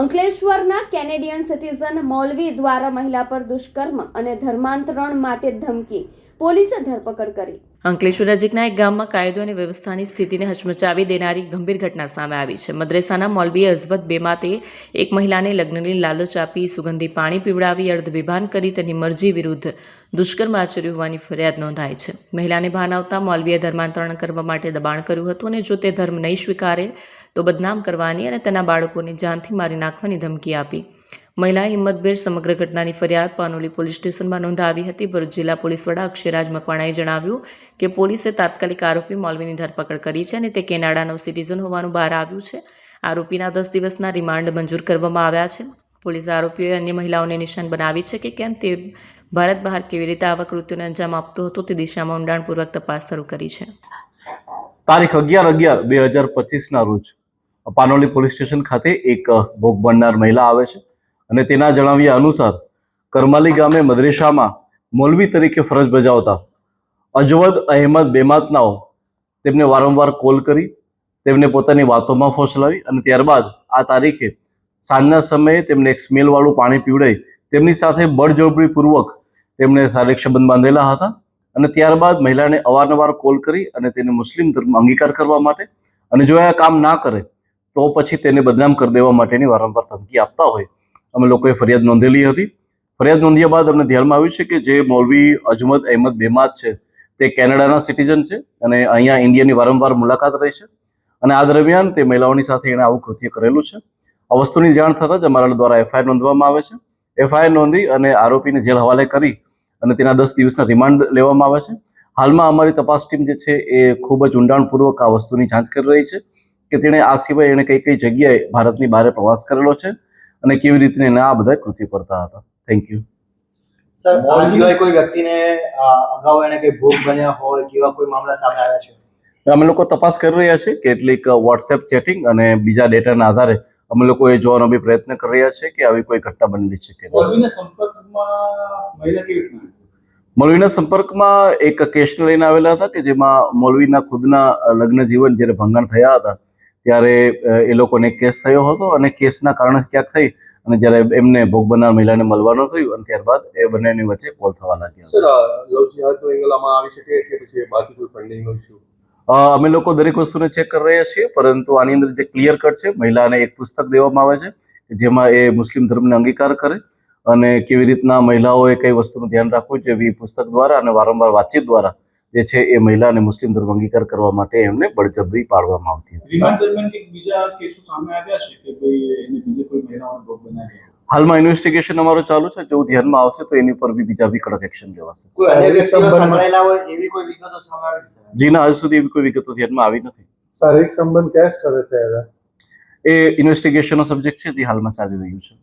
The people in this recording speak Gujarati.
અંકલેશ્વરના કેનેડિયન સિટીઝન મૌલવી દ્વારા મહિલા પર દુષ્કર્મ અને ધર્માંતરણ માટે ધમકી પોલીસે ધરપકડ કરી. અંકલેશ્વર નજીકના એક ગામમાં કાયદો અને વ્યવસ્થાની સ્થિતિને હચમચાવી દેનારી ગંભીર ઘટના સામે આવી છે. મદ્રેસાના મૌલવી અઝબત બેમાતે એક મહિલાને લગ્નની લાલચ આપી સુગંધી પાણી પીવડાવી અર્ધવિભાન કરી તેની મરજી વિરુદ્ધ દુષ્કર્મ આચર્યું હોવાની ફરિયાદ નોંધાઈ છે. મહિલાને ભાન આવતા મોલવીએ ધર્માંતરણ કરવા માટે દબાણ કર્યું હતું અને જો તે ધર્મ નહીં સ્વીકારે તો બદનામ કરવાની અને તેના બાળકોને જાનથી મારી નાખવાની ધમકી આપી. મહિલાએ હિંમતભેર સમગ્ર ઘટનાની ફરિયાદ પાનોલી પોલીસ સ્ટેશનમાં નોંધાવી હતી. ભરૂચ જિલ્લા પોલીસ વડા અક્ષયરાજ મકવાણાએ જણાવ્યું કે પોલીસે તાત્કાલિક આરોપી મોલવીની ધરપકડ કરી છે અને તે કેનાડાનો સિટીઝન હોવાનું બહાર આવ્યું છે. આરોપીના દસ દિવસના રિમાન્ડ મંજૂર કરવામાં આવ્યા છે. પોલીસે આરોપીઓએ અન્ય મહિલાઓને નિશાન બનાવી છે કે કેમ તે ભારત બહાર કેવી રીતે આવા કૃત્યોને અંજામ આપતો હતો તે દિશામાં ઊંડાણપૂર્વક તપાસ શરૂ કરી છે. તારીખ અગિયાર અગિયાર બે હજાર પચીસના રોજ પાનોલી પોલીસ સ્ટેશન ખાતે એક ભોગ બનનાર મહિલા આવે છે. અને તેના જણાવ્યા અનુસાર, કરમાલી ગામે મદરેસામાં મૌલવી તરીકે ફરજ બજાવતા અજવદ અહેમદ બેમાતનાઓ તેમને વારંવાર કોલ કરી, તેમને પોતાની વાતોમાં ફોસલાવી અને ત્યારબાદ આ તારીખે સાંજના સમયે તેમને એક સ્મેલવાળું પાણી પીવડાવી તેમની સાથે બળજબરીપૂર્વક તેમને શારીરિક સંબંધ બાંધેલા હતા અને ત્યારબાદ મહિલાને અવારનવાર કોલ કરી અને તેને મુસ્લિમ ધર્મ અંગીકાર કરવા માટે અને જો આ કામ ના કરે, તો પછી તેને બદનામ કરી દેવા માટેની વારંવાર ધમકી આપતા હોય અમે લોકોએ ફરિયાદ નોંધેલી હતી. ફરિયાદ નોંધ્યા બાદ અમને ધ્યાનમાં આવ્યું છે કે જે મૌલવી અજમદ અહેમદ બેમાત છે, તે કેનેડાના સિટીઝન છે અને અહીંયા ઇન્ડિયાની વારંવાર મુલાકાત રહી છે. અને આ દરમિયાન તે મહિલાઓની સાથે એણે આવું કૃત્ય કરેલું છે. આ વસ્તુની જાણ થતાં જ અમારા દ્વારા એફઆઈઆર નોંધવામાં આવે છે. એફઆઈઆર નોંધી અને આરોપીને જેલ હવાલે કરી અને તેના દસ દિવસના રિમાન્ડ લેવામાં આવે છે. હાલમાં અમારી તપાસ ટીમ જે છે એ ખૂબ જ ઊંડાણપૂર્વક આ વસ્તુની જાંચ કરી રહી છે કે તેણે આ સિવાય એણે કઈ કઈ જગ્યાએ ભારતની બહાર પ્રવાસ કરેલો છે. અને કેવી રીતે એના આ બધા કૃત્ય કરતા હતા. થેન્ક યુ સર સિવાય કોઈ વ્યક્તિને અગાઉ એને કઈ ભોગ બન્યા હોય કેવા કોઈ મામલા સામે આવ્યા છે? અમે લોકો તપાસ કરી રહ્યા છીએ કેટલીક વોટ્સએપ ચેટિંગ અને બીજા ડેટાના આધારે અમે લોકો એ જોવાનો બી પ્રયત્ન કરી રહ્યા છીએ કે આવી કોઈ ઘટના બનેલી છે કે સંપર્કમાં? મૌલવીના સંપર્કમાં એક કેસને લઈને આવેલા હતા કે જેમાં મૌલવીના ખુદના લગ્ન જીવન જ્યારે ભંગાણ થયા હતા ત્યારે એ લોકોને કેસ થયો હતો અને કેસના કારણે ક્યાંક થઈ અને જ્યારે એમને ભોગ બનનાર મહિલાને મળવાનું થયું અને ત્યારબાદ એ બંનેની વચ્ચે કોલ થવા લાગ્યા. સર લવ જિહાદનો એંગલ આમાં આવી શકે કે પછી બાકી કોઈ ફંડિંગનો ઇસ્યુ અ, અમે લોકો દરેક વસ્તુને ચેક કરી રહ્યા છીએ પરંતુ આની અંદર જે ક્લિયર કટ છે મહિલાને એક પુસ્તક દેવામાં આવે છે જેમાં એ મુસ્લિમ ધર્મને અંગીકાર કરે અને કેવી રીતના મહિલાઓએ કઈ વસ્તુનું ધ્યાન રાખવું જોઈએ પુસ્તક દ્વારા અને વારંવાર વાતચીત દ્વારા જે છે એ મહિલાને મુસ્લિમ ધર્મ અંગીકાર કરવા માટે એમને બળજબરી પાડવામાં આવતી હતી. રિમાન્ડ દરમિયાન કંઈક બીજા કેસો સામે આવ્યા છે કે ભાઈ એને બીજે કોઈ મહિલાઓને ભોગ બનાવ્યો હાલમાં ઇન્વેસ્ટિગેશન અમારું ચાલુ છે. જો ધ્યાનમાં આવશે તો એની પર બી બીજા બી કડક એક્શન લેવાશે. જી જીના હજુ સુધી એવી કોઈ વિગતો ધ્યાનમાં આવી નથી. શારીરિક સંબંધ કયા સ્થળે થયા એ ઇન્વેસ્ટિગેશનનો સબ્જેક્ટ છે જે હાલમાં ચાલી રહ્યું છે.